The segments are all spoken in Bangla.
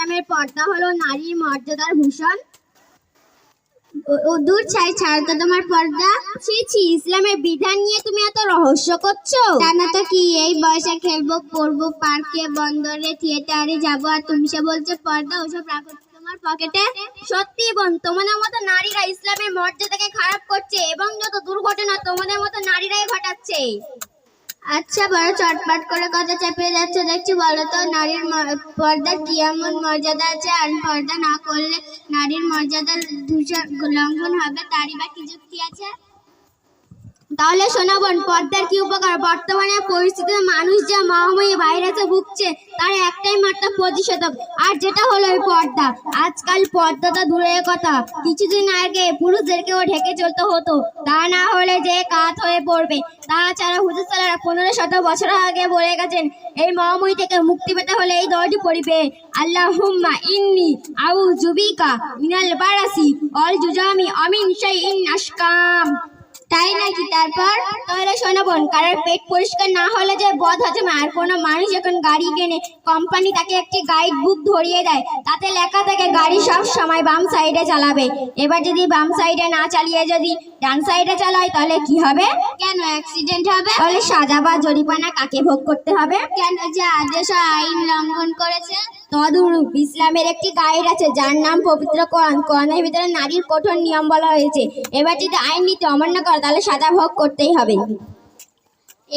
ইসলামের পর্দা হলো নারীর মর্যাদার ভূষণ। ও- দূর ছাই ছাড়ো তো তোমার পর্দা। ছি ছি, ইসলামের বিধান নিয়ে তুমি এত রহস্য করছ? জানা তো কি, এই বয়সে খেলব, পড়ব, পার্কে, বন্দরে, থিয়েটারে যাব, আর তুমি সে বলছো, পর্দা ওসব রাখো তোমার পকেটে? সত্যি বোন, তোমাদের মতো নারীরা ইসলামের মর্যাদাকে খারাপ করছে, এবং যত দুর্ঘটনা তোমাদের মতো নারীরাই ঘটাচ্ছে। আচ্ছা বড় চটপট করে কথা চাপিয়ে যাচ্ছে? দেখছি, বলো তো, নারীর পর্দার কি এমন মর্যাদা আছে? আর পর্দা না করলে নারীর মর্যাদা দূষণ লঙ্ঘন হবে? তারই বা কি যুক্তি আছে? তাহলে শোনাবন পর্দার কি উপকার? বর্তমানে পরিস্থিতিতে মানুষ যা মহামারী ভাইরাসে ভুগছে, তার একটাই মাত্র প্রতিষেধক। আর যেটা হলো এই পর্দা। আজকাল পর্দাটা দূরের কথা। কিছুদিন আগে পুরুষদেরকেও ঢেকে চলতে হতো। তা না হলে যে কাত হয়ে পড়বে। তাছাড়া হুজুর সালারা পনেরো শত বছর আগে বলে গেছেন, এই মহাময়ী থেকে মুক্তি পেতে হলে এই দলটি পড়িবে আল্লাহ হুম্মা ইন্নি আউ জুবিকা মিনাল বারাসি অল জুজামি অমিন শাই ইন আশকাম। তাই নাকি? তারপর? তাহলে শোনো বোন, কারোর পেট পরিষ্কার না হলে যে বদ হজমে আর কোনো মানুষ এখন গাড়ি কেনে কোম্পানি তাকে একটি গাইড বুক ধরিয়ে দেয়। তাতে লেখা থাকে গাড়ি সব সময় বাম সাইডে চালাবে। এবার যদি বাম সাইডে না চালিয়ে যদি ডান সাইডে চালায় তাহলে কি হবে? কেন? অ্যাক্সিডেন্ট হবে? তাহলে সাজা বা জরিমানা কাকে ভোগ করতে হবে? কেন যে আদেশ আইন লঙ্ঘন করেছে? তদুরূপ ইসলামের একটি গাইড আছে যার নাম পবিত্র কোরআন। কোরআনের ভিতরে নারীর কঠোর নিয়ম বলা হয়েছে। এবার যদি আইন নীতি অমান্য করো তাহলে সাজা ভোগ করতেই হবে।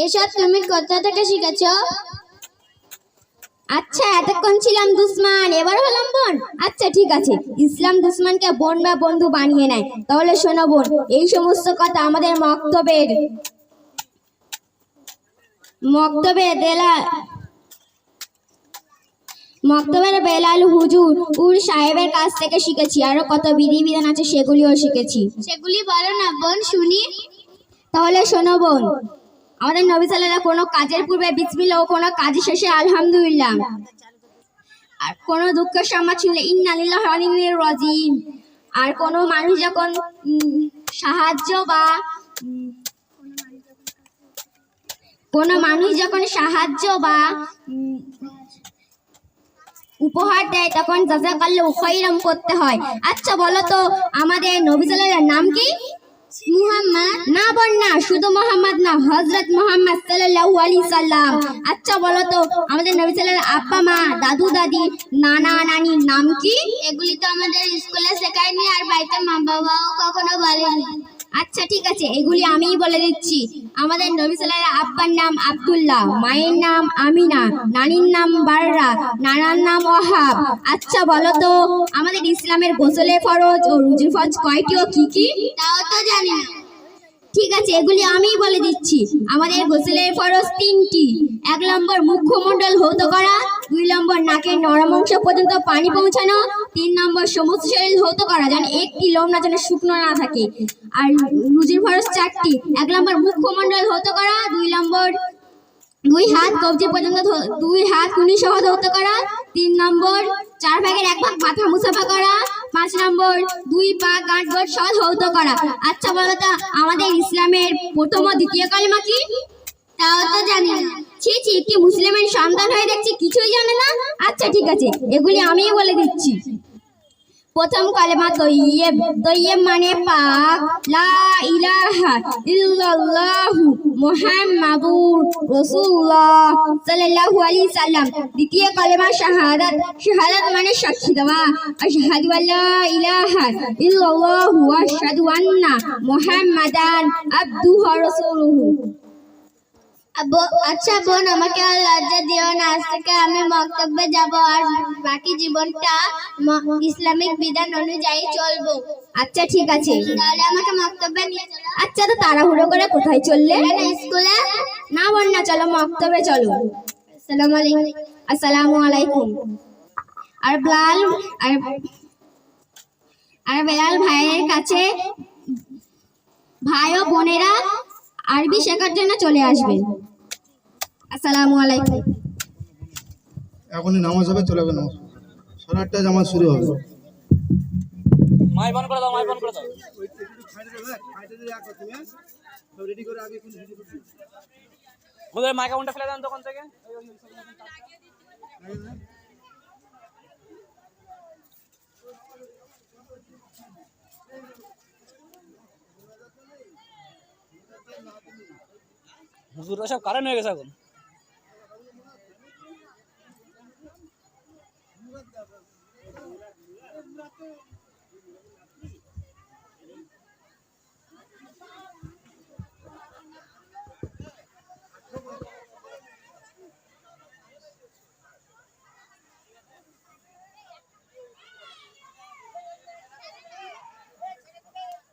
এসব তুমি কোথা থেকে শিখেছো? আচ্ছা এতক্ষণ ছিলাম দুশ্মন এবার হলাম বোন। আচ্ছা ঠিক আছে। ইসলাম দুশ্মনকে বোন বা বন্ধু বানিয়ে নেয়। তাহলে শোনো বোন এই সমস্ত কথা আমাদের মক্তবের মক্তবে দেলা মক্তবের বেলাল হুজুর উর সাহেবের কাছ থেকে শিখেছি। আরও কত বিধিবিধান আছে সেগুলিও শিখেছি। সেগুলি বলো না বোন শুনি। তাহলে শোনো বোন আমাদের নবী সাল্লাল্লাহ কোনো কাজের পূর্বে বিসমিল্লাহ ও কোনো কাজের শেষে আলহামদুলিল্লাহ। আর কোনো দুঃখের সময় ছিল ইন্নালিল্লাহ রাজিম আর কোনো মানুষ যখন সাহায্য বা কোনো মানুষ যখন সাহায্য বা উপহার দেয়, তখন জাজাকাল্লাহ খৈরাম করতে হয়। আচ্ছা বলো তো, আমাদের নবী সাল্লাল্লাহর নাম কি? মুহাম্মদ? না না শুধু মোহাম্মদ না হজরত মোহাম্মদ সাল্লাল্লাহু আলাইহি আচ্ছা বলো তো, আমাদের নবী সাল্লাল্লাহর আব্বা মা, দাদু, দাদি, নানা, নানি, নাম কি? এগুলি তো আমাদের স্কুলে শেখায়নি আর বাড়িতে মা বাবাও কখনো বলেনি। আচ্ছা ঠিক আছে, এগুলি আমিই বলে দিচ্ছি। আমাদের নবী সাল্লাল্লাহর আব্বার নাম আবদুল্লাহ, মায়ের নাম আমিনা, নানির নাম বাররা, নানার নাম ওহাব আচ্ছা বলো তো, আমাদের ইসলামের গোসলে ফরজ ও রুজির ফরজ কয়টি ও কি কি? তাও তো জানি না। ঠিক আছে, এগুলি আমি বলে দিচ্ছি। আমাদের গোসলের ফরজ তিনটি। এক নম্বর মুখ্যমণ্ডল হৌত করা, দুই নম্বর নাকের নরম অংশ পর্যন্ত পানি পৌঁছানো, তিন নম্বর সমস্ত শরীর হৌত করা, যেন একটি লোম না যেন শুকনো না থাকে। আর রুজির ফরজ চারটি। এক নম্বর মুখ্যমণ্ডল হৌত করা, দুই নম্বর দুই হাত কবজি পর্যন্ত দুই হাত কুনি সহ ধরতে করা, তিন নম্বর চার ভাগের এক ভাগ মাথা মুসাফা করা, পাঁচ নম্বর দুই পা গাঁট গোট সহ ধৌত করা। আচ্ছা বলো তো, আমাদের ইসলামের প্রথম ও দ্বিতীয় কালিমা কি? তাও তো জানি না। ছি ছি, একটি মুসলিমের সন্তান হয়ে দেখছি, কিছুই জানে না। আচ্ছা ঠিক আছে, এগুলি আমিই বলে দিচ্ছি। প্রথম কালেমা তৈয়েব তৈয়েব মানে পাক। লা ইলাহা ইল্লাল্লাহু মুহাম্মাদুর রাসূলুল্লাহ সাল্লাল্লাহু আলাইহি সাল্লাম। দ্বিতীয় কালেমা শাহাদাত। শাহাদাত মানে সাক্ষী দেওয়া। আশহাদু আল্লা ইলাহা ইল্লাল্লাহু ওয়া আশহাদু আন্না মুহাম্মাদান আবদুহু রাসূলুহু। আচ্ছা বোন আমাকে আর লজ্জা দিও না। আজ থেকে আমি মক্তব্যে যাব আর বাকি জীবনটা ইসলামিক বিধান অনুযায়ী চলবো। আচ্ছা ঠিক আছে। তাহলে আমাকে মক্তব্যে নিয়ে চলো। আচ্ছা তো তাড়াহুড়ো করে কোথায় চললে? স্কুলে না বোন না চলো মক্তব্যে চলো। আসসালামু আলাইকুম। আসসালামু আলাইকুম। আর বেলাল আর আর বেলাল ভাইয়ের কাছে ভাই ও বোনেরা আরবি শেখার জন্য চলে আসবেন। আসসালামু আলাইকুম। এখনই নামাজ হবে চলে যাবে নামাজ। সাড়ে আটটায় নামাজ শুরু হবে। মাই বন্ধ করে দাও মাই বন্ধ করে দাও। ওদের মাইকা ফোনটা ফেলে দেন তখন থেকে। হুজুররা সব কারেন্ট হয়ে গেছে এখন?